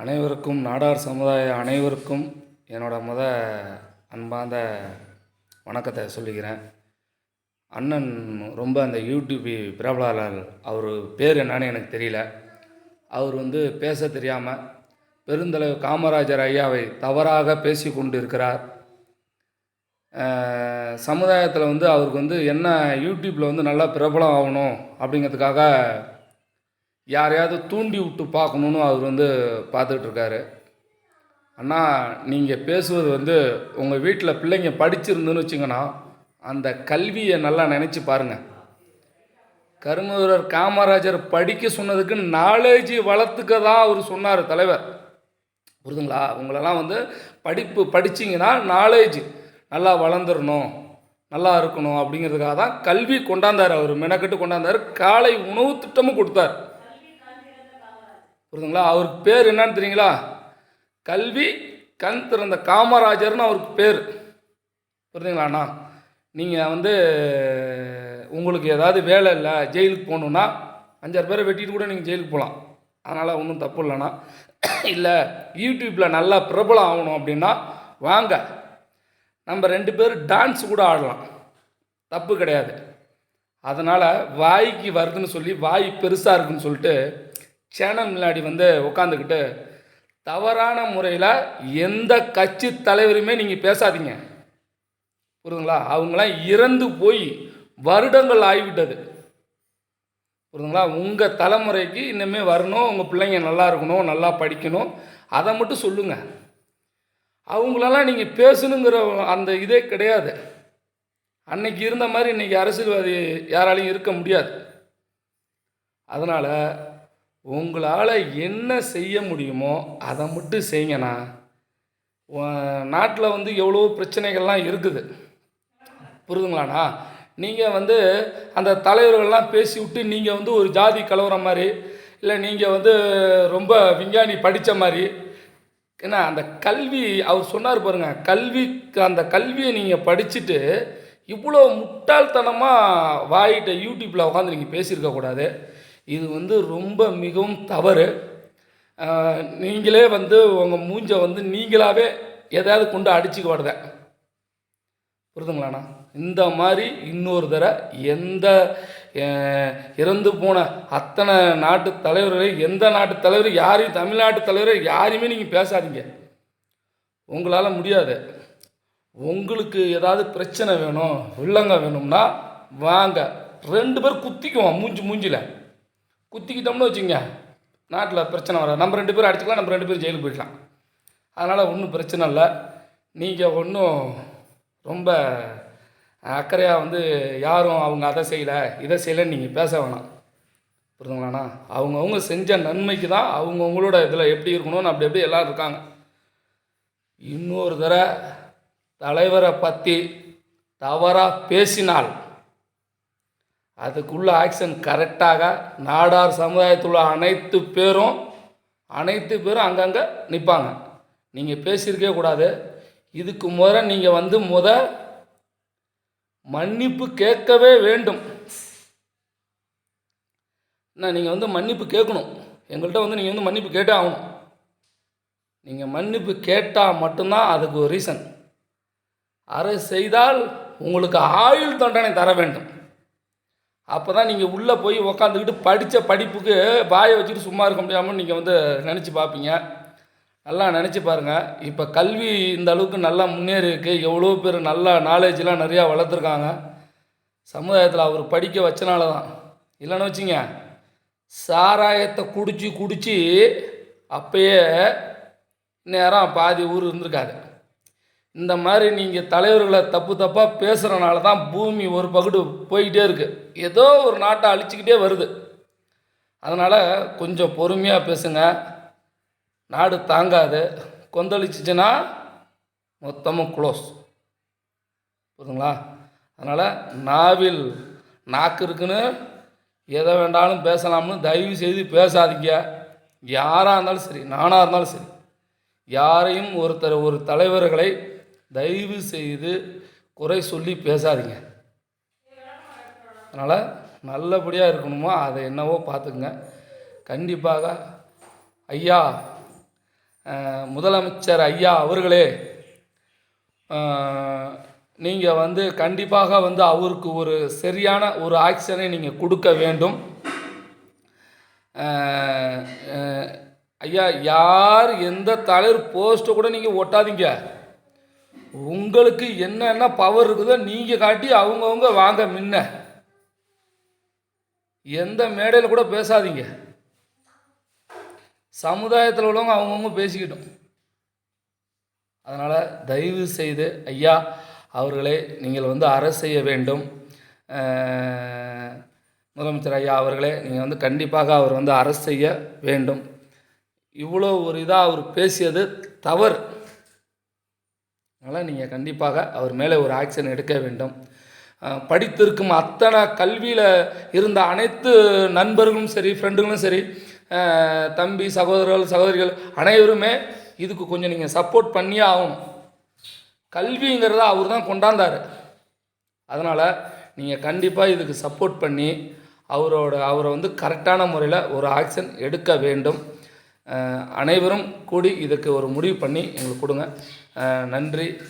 அனைவருக்கும் நாடார் சமுதாய அனைவருக்கும் என்னோட முத அன்பார்ந்த வணக்கத்தை சொல்லிக்கிறேன். அண்ணன் ரொம்ப அந்த யூடியூபி பிரபலாளர் அவர் பேர் என்னன்னு எனக்கு தெரியல. அவர் வந்து பேச தெரியாமல் பெருந்தலைவர் காமராஜர் ஐயாவை தவறாக பேசி கொண்டு இருக்கிறார் சமுதாயத்தில் வந்து அவருக்கு வந்து என்ன யூடியூப்பில் வந்து நல்லா பிரபலம் ஆகணும் அப்படிங்கிறதுக்காக யாரையாவது தூண்டி விட்டு பார்க்கணுன்னு அவர் வந்து பார்த்துட்ருக்காரு. அண்ணா நீங்கள் பேசுவது வந்து உங்கள் வீட்டில் பிள்ளைங்க படிச்சிருந்துன்னு வச்சுங்கன்னா அந்த கல்வியை நல்லா நினச்சி பாருங்கள் கருணூரர் காமராஜர் படிக்க சொன்னதுக்கு நாலேஜ் வளர்த்துக்க தான் அவர் சொன்னார் தலைவர். புரிதுங்களா? உங்களெல்லாம் வந்து படிப்பு படிச்சிங்கன்னா நாலேஜ் நல்லா வளர்ந்துடணும் நல்லா இருக்கணும் அப்படிங்கிறதுக்காக தான் கல்வி கொண்டாந்தார் அவர் மெனக்கெட்டு கொண்டாந்தார். காலை உணவு திட்டமும் கொடுத்தார். புரியுதுங்களா? அவருக்கு பேர் என்னன்னு தெரியுங்களா? கல்வி கண் திறந்த காமராஜர்னு அவருக்கு பேர். புரியுதுங்களாண்ணா நீங்கள் வந்து உங்களுக்கு ஏதாவது வேலை இல்லை ஜெயிலுக்கு போகணுன்னா அஞ்சாறு பேரை வெட்டிட்டு கூட நீங்கள் ஜெயிலுக்கு போகலாம். அதனால் ஒன்றும் தப்பு இல்லைண்ணா இல்லை யூடியூப்பில் நல்லா பிரபலம் ஆகணும் அப்படின்னா வாங்க. நம்ம ரெண்டு பேர் டான்ஸ் கூட ஆடலாம். தப்பு கிடையாது. அதனால் வாய்க்கு வருதுன்னு சொல்லி வாய் பெருசாக இருக்குன்னு சொல்லிட்டு சேனல் முன்னாடி வந்து உட்காந்துக்கிட்டு தவறான முறையில் எந்த கட்சி தலைவருமே நீங்கள் பேசாதீங்க. புரியுதுங்களா? அவங்களாம் இறந்து போய் வருடங்கள் ஆகிவிட்டது. புரியுதுங்களா? உங்கள் தலைமுறைக்கு இன்னுமே வரணும் உங்கள் பிள்ளைங்க நல்லா இருக்கணும் நல்லா படிக்கணும். அதை மட்டும் சொல்லுங்கள் அவங்களெல்லாம் நீங்கள் பேசணுங்கிற அந்த இதே கிடையாது. அன்னைக்கு இருந்த மாதிரி இன்றைக்கி அரசியல்வாதி யாராலையும் இருக்க முடியாது. அதனால் உங்களால் என்ன செய்ய முடியுமோ அதை மட்டும் செய்யுங்கண்ணா நாட்டில் வந்து எவ்வளோ பிரச்சனைகள்லாம் இருக்குது. புரிதுங்களாண்ணா? நீங்கள் வந்து அந்த தலைவர்கள்லாம் பேசி விட்டு நீங்கள் வந்து ஒரு ஜாதி கலவர மாதிரி இல்லை நீங்கள் வந்து ரொம்ப விஞ்ஞானி படித்த மாதிரி ஏன்னா அந்த கல்வி அவர் சொன்னார் பாருங்கள் கல்வி அந்த கல்வியை நீங்கள் படிச்சுட்டு இவ்வளோ முட்டாள்தனமாக வாயிட்ட யூடியூப்பில் உட்காந்து நீங்கள் பேசியிருக்கக்கூடாது. இது வந்து ரொம்ப மிகவும் தவறு. நீங்களே வந்து உங்கள் மூஞ்சை வந்து நீங்களாகவே எதாவது கொண்டு அடிச்சுக்க வருத புரிதுங்களாண்ணா? இந்த மாதிரி இன்னொரு தடவை எந்த இறந்து போன அத்தனை நாட்டு தலைவர்களை எந்த நாட்டு தலைவர் யாரையும் தமிழ்நாட்டு தலைவரை யாரையுமே நீங்கள் பேசாதீங்க. உங்களால் முடியாது. உங்களுக்கு ஏதாவது பிரச்சனை வேணும் வில்லங்க வேணும்னா வாங்க. ரெண்டு பேர் குத்திக்குவோம் மூஞ்சி மூஞ்சில். குத்திக்கிட்டோம்னு வச்சுங்க நாட்டில் பிரச்சனை வராது. நம்ம ரெண்டு பேரும் அடிச்சுக்கலாம் நம்ம ரெண்டு பேரும் ஜெயிலுக்கு போயிடலாம். அதனால் ஒன்றும் பிரச்சனை இல்லை. நீங்கள் ஒன்றும் ரொம்ப அக்கறையாக வந்து யாரும் அவங்க அதை செய்யலை இதை செய்யலைன்னு நீங்கள் பேச வேணாம். புரிதுங்களாண்ணா அவங்கவுங்க செஞ்ச நன்மைக்கு தான் அவங்கவுங்களோட இதில் எப்படி இருக்கணும்னு அப்படி எப்படி எல்லோரும் இருக்காங்க. இன்னொரு தடவை தலைவரை பற்றி தவறாக பேசினால் அதுக்குள்ள ஆக்ஷன் கரெக்டாக நாடார் சமுதாயத்தில் உள்ள அனைத்து பேரும் அனைத்து பேரும் அங்கங்கே நிற்பாங்க நீங்கள் பேசியிருக்கவே கூடாது. இதுக்கு முத நீங்கள் வந்து முத மன்னிப்பு கேட்கவே வேண்டும். என்ன நீங்கள் வந்து மன்னிப்பு கேட்கணும். எங்கள்கிட்ட வந்து நீங்கள் வந்து மன்னிப்பு கேட்டே ஆகணும். நீங்கள் மன்னிப்பு கேட்டால் மட்டும்தான் அதுக்கு ஒரு ரீசன் அரசு செய்தால் உங்களுக்கு ஆயுள் தண்டனை தர வேண்டும். அப்போ தான் நீங்கள் உள்ளே போய் உக்காந்துக்கிட்டு படித்த படிப்புக்கு வாயை வச்சுட்டு சும்மா இருக்க முடியாமல் நீங்கள் வந்து நினச்சி பார்ப்பீங்க நல்லா நினச்சி பாருங்கள் இப்போ கல்வி இந்த அளவுக்கு நல்லா முன்னேறி இருக்குது எவ்வளோ பேர் நல்லா நாலேஜ்லாம் நிறையா வளர்த்துருக்காங்க. சமுதாயத்தில் அவர் படிக்க வச்சனால தான் இல்லைன்னு வச்சுங்க சாராயத்தை குடிச்சு குடிச்சு அப்பயே நேரம் பாதி ஊர் இருந்திருக்காது இந்த மாதிரி நீங்கள் தலைவர்களை தப்பு தப்பாக பேசுகிறனால தான் பூமி ஒரு பகுடு போய்கிட்டே இருக்குது ஏதோ ஒரு நாட்டை அழிச்சிக்கிட்டே வருது. அதனால் கொஞ்சம் பொறுமையாக பேசுங்க. நாடு தாங்காது. கொந்தளிச்சிச்சின்னா மொத்தமும் க்ளோஸ் புரியுதுங்களா? அதனால் நாவில் நாக்கு இருக்குன்னு எதை வேண்டாலும் பேசலாம்னு தயவு செய்து பேசாதீங்க. யாராக இருந்தாலும் சரி நானாக இருந்தாலும் சரி யாரையும் ஒருத்தர் ஒரு தலைவர்களை தயவு செய்து குறை சொல்லி பேசாதீங்க. அதனால் நல்லபடியாக இருக்கணுமோ அதை என்னவோ பார்த்துக்குங்க. கண்டிப்பாக ஐயா முதலமைச்சர் ஐயா அவர்களே நீங்கள் வந்து கண்டிப்பாக வந்து அவருக்கு ஒரு சரியான ஒரு ஆக்ஷனை நீங்கள் கொடுக்க வேண்டும். ஐயா யார் எந்த தலைவர் போஸ்ட்டை கூட நீங்கள் ஒட்டாதீங்க. உங்களுக்கு என்னென்ன பவர் இருக்குதோ நீங்கள் காட்டி அவங்கவுங்க வாங்க முன்ன. எந்த மேடையில் கூட பேசாதீங்க. சமுதாயத்தில் உள்ளவங்க அவங்கவுங்க பேசிக்கிட்டோம். அதனால் தயவு செய்து ஐயா அவர்களே நீங்கள் வந்து அரசு செய்ய வேண்டும். முதலமைச்சர் ஐயா அவர்களே நீங்கள் வந்து கண்டிப்பாக அவர் வந்து அரசு செய்ய வேண்டும். இவ்வளோ ஒரு இதாக அவர் பேசியது தவறு. அதனால் நீங்கள் கண்டிப்பாக அவர் மேலே ஒரு ஆக்ஷன் எடுக்க வேண்டும். படித்திருக்கும் அத்தனை கல்வியில் இருந்த அனைத்து நண்பர்களும் சரி ஃப்ரெண்டுகளும் சரி தம்பி சகோதரர்கள் சகோதரிகள் அனைவருமே இதுக்கு கொஞ்சம் நீங்கள் சப்போர்ட் பண்ணியே ஆகணும். கல்விங்கிறத அவர் தான் கொண்டாந்தார். அதனால் நீங்கள் கண்டிப்பாக இதுக்கு சப்போர்ட் பண்ணி அவரோட அவரை வந்து கரெக்டான முறையில் ஒரு ஆக்ஷன் எடுக்க வேண்டும். அனைவரும் கூடி இதுக்கு ஒரு முடிவு பண்ணி எங்களுக்கு கொடுங்க. நன்றி.